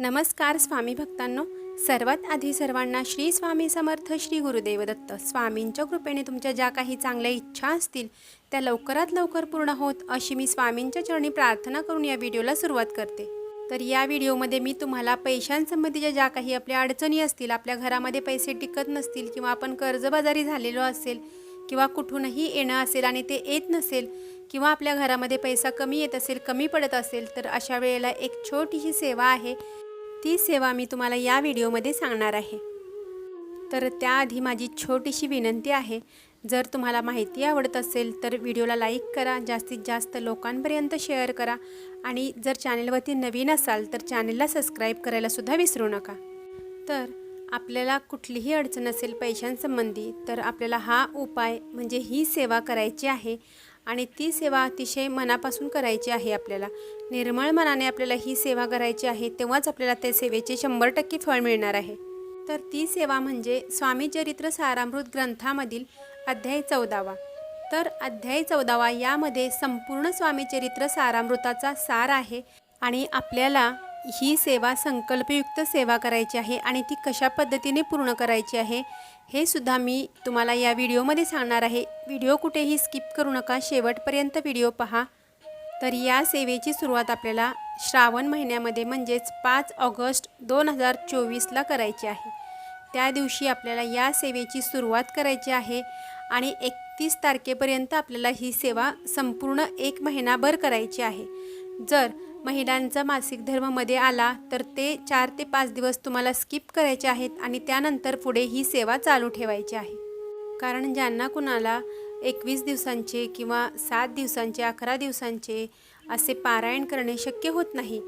नमस्कार स्वामी भक्तांनो. सर्वात आधी सर्वांना श्री स्वामी समर्थ श्री गुरुदेव दत्त स्वामींच्या कृपेने तुमच्या ज्या काही चांगल्या इच्छा असतील त्या लवकरात लवकर पूर्ण होत अशी मी स्वामींच्या चरणी प्रार्थना करून या व्हिडिओला सुरुवात करते. तर या व्हिडिओमध्ये मी तुम्हाला पैशांसंबंधीच्या ज्या काही आपल्या अडचणी असतील आपल्या घरामध्ये पैसे टिकत नसतील किंवा आपण कर्जबाजारी झालेलो असेल किंवा कुठूनही येणं असेल आणि ते येत नसेल किंवा आपल्या घरामध्ये पैसा कमी येत असेल कमी पडत असेल तर अशा वेळेला एक छोटीशी सेवा आहे. ती सेवा मी तुम्हाला या व्हिडिओमध्ये सांगणार आहे. तर त्याआधी माझी छोटीशी विनंती आहे जर तुम्हाला माहिती आवडत असेल तर व्हिडिओला लाईक करा जास्तीत जास्त लोकांपर्यंत शेअर करा आणि जर चॅनलवरती नवीन असाल तर चॅनलला सबस्क्राईब करायलासुद्धा विसरू नका. तर आपल्याला कुठलीही अडचण असेल पैशांसंबंधी तर आपल्याला हा उपाय म्हणजे ही सेवा करायची आहे. आणि ती सेवा अतिशय मनापासून करायची आहे आपल्याला. निर्मळ मनाने आपल्याला ही सेवा करायची आहे तेव्हाच आपल्याला त्या सेवेचे शंभर टक्के फळ मिळणार आहे. तर ती सेवा म्हणजे स्वामी चरित्र सारामृत ग्रंथामधील अध्याय चौदावा. तर अध्याय चौदावा यामध्ये संपूर्ण स्वामीचरित्र सारामृताचा सार आहे आणि आपल्याला ही सेवा संकल्पयुक्त सेवा करायची आहे आणि ती कशा पद्धतीने पूर्ण करायची आहे हे सुद्धा मी तुम्हाला या व्हिडिओमध्ये सांगणार आहे. व्हिडिओ कुठेही स्किप करू नका शेवटपर्यंत व्हिडिओ पहा. तर या सेवेची सुरुवात आपल्याला श्रावण महिन्यामध्ये म्हणजेच पाच ऑगस्ट दोन हजार चोवीसला करायची आहे. त्या दिवशी आपल्याला या सेवेची सुरुवात करायची आहे आणि एकतीस तारखेपर्यंत आपल्याला ही सेवा संपूर्ण एक महिनाभर करायची आहे. जर महिलांचा मासिक धर्ममध्ये आला तर ते चार ते पाच दिवस तुम्हाला स्किप करायचे आहेत आणि त्यानंतर पुढे ही सेवा चालू ठेवायची आहे. कारण ज्यांना कुणाला एकवीस दिवसांचे किंवा सात दिवसांचे अकरा दिवसांचे असे पारायण करणे शक्य होत नाही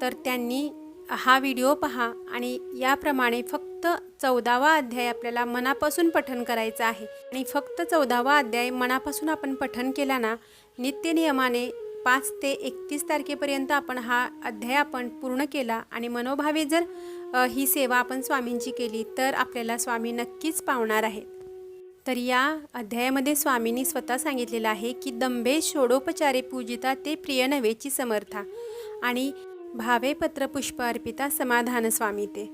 तर त्यांनी हा व्हिडिओ पहा आणि याप्रमाणे फक्त चौदावा अध्याय आपल्याला मनापासून पठन करायचा आहे. आणि फक्त चौदावा अध्याय मनापासून आपण पठन केला ना नित्यनियमाने पाच ते एकतीस तारखेपर्यंत आपण हा अध्याय आपण पूर्ण केला आणि मनोभावे जर ही सेवा आपण स्वामींची केली तर आपल्याला स्वामी नक्कीच पावणार आहेत. तर या अध्यायामध्ये स्वामींनी स्वतः सांगितलेलं आहे की दंभे षोडोपचारे पूजिता ते प्रिय नवेची समर्था आणि भावे पत्र पुष्प अर्पिता समाधान स्वामी ते.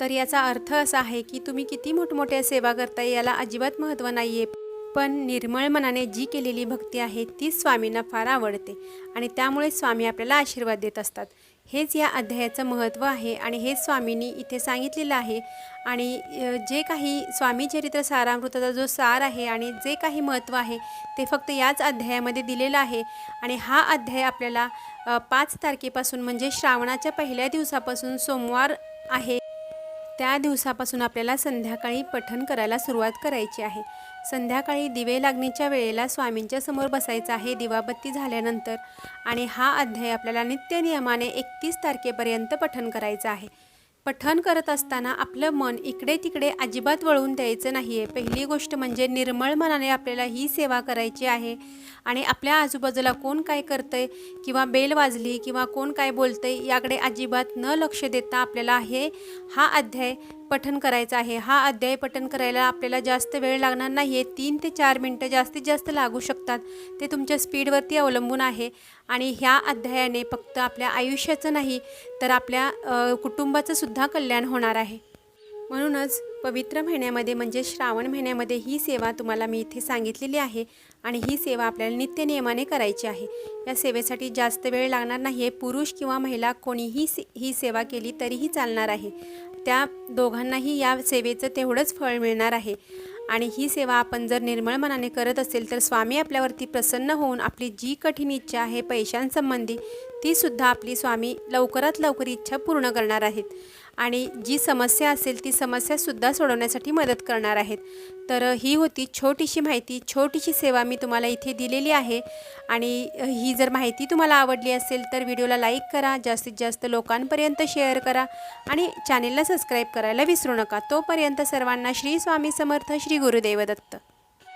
तर याचा अर्थ असा आहे की तुम्ही किती मोठमोठ्या सेवा करताय याला अजिबात महत्त्व नाही आहे पण निर्मळ मनाने जी केलेली भक्ती आहे तीच स्वामींना फार आवडते आणि त्यामुळे स्वामी आपल्याला आशीर्वाद देत असतात. हेच या अध्यायाचं महत्त्व आहे आणि हेच स्वामींनी इथे सांगितलेलं आहे. आणि जे काही स्वामी चरित्र सारामृताचा जो सार आहे आणि जे काही महत्त्व आहे ते फक्त याच अध्यायामध्ये दिलेलं आहे. आणि हा अध्याय आपल्याला पाच तारखेपासून म्हणजे श्रावणाच्या पहिल्या दिवसापासून सोमवार आहे. त्या दिवसापासून आपल्याला संध्याकाळी पठण करायला सुरुवात करायची आहे. संध्याकाळी दिवे लागणीच्या वेळेला स्वामींच्या समोर बसायचं आहे दिवाबत्ती झाल्यानंतर. आणि हा अध्याय आपल्याला नित्यनियमाने एकतीस तारखेपर्यंत पठण करायचं आहे. पठण करत असताना आपलं मन इकडे तिकडे अजिबात वळवून द्यायचं नाही आहे पहिली गोष्ट म्हणजे निर्मळ मनाने आपल्याला ही सेवा करायची आहे. आणि आपल्या आजूबाजूला कोण काय करतंय किंवा बेल वाजली किंवा कोण काय बोलतंय याकडे अजिबात न लक्ष देता आपल्याला हे हा अध्याय पठन करायचा आहे. हा अध्याय पठन करायला आपल्याला जास्त वेळ लागणार नाही आहे तीन ते चार मिनटं जास्तीत जास्त लागू शकतात. ते तुमच्या स्पीडवरती अवलंबून आहे. आणि ह्या अध्यायाने फक्त आपल्या आयुष्याचं नाही तर आपल्या कुटुंबाचंसुद्धा कुटुंबाचं सुद्धा कल्याण होणार आहे. म्हणूनच पवित्र महिन्यामध्ये म्हणजे श्रावण महिन्यामध्ये ही सेवा तुम्हाला मी इथे सांगितलेली आहे. आणि ही सेवा आपल्याला नित्यनियमाने करायची आहे. या सेवेसाठी जास्त वेळ लागणार नाही आहे पुरुष किंवा महिला कोणीही से ही सेवा केली तरीही चालणार आहे. त्या दोघांनाही या सेवेचं तेवढंच फळ मिळणार आहे. आणि ही सेवा आपण जर निर्मळ मनाने करत असेल तर स्वामी आपल्यावरती प्रसन्न होऊन आपली जी कठीण इच्छा आहे पैशांसंबंधी तीसुद्धा आपली स्वामी लवकरात लवकर इच्छा पूर्ण करणार आहेत. आणि जी समस्या असेल ती समस्यासुद्धा सोडवण्यासाठी मदत करणार आहेत. तर ही होती छोटीशी माहिती छोटीशी सेवा मी तुम्हाला इथे दिलेली आहे. आणि ही जर माहिती तुम्हाला आवडली असेल तर व्हिडिओला लाईक करा जास्तीत जास्त लोकांपर्यंत शेअर करा आणि चॅनेलला सबस्क्राईब करायला विसरू नका. तोपर्यंत सर्वांना श्री स्वामी समर्थ श्री गुरुदेव दत्त.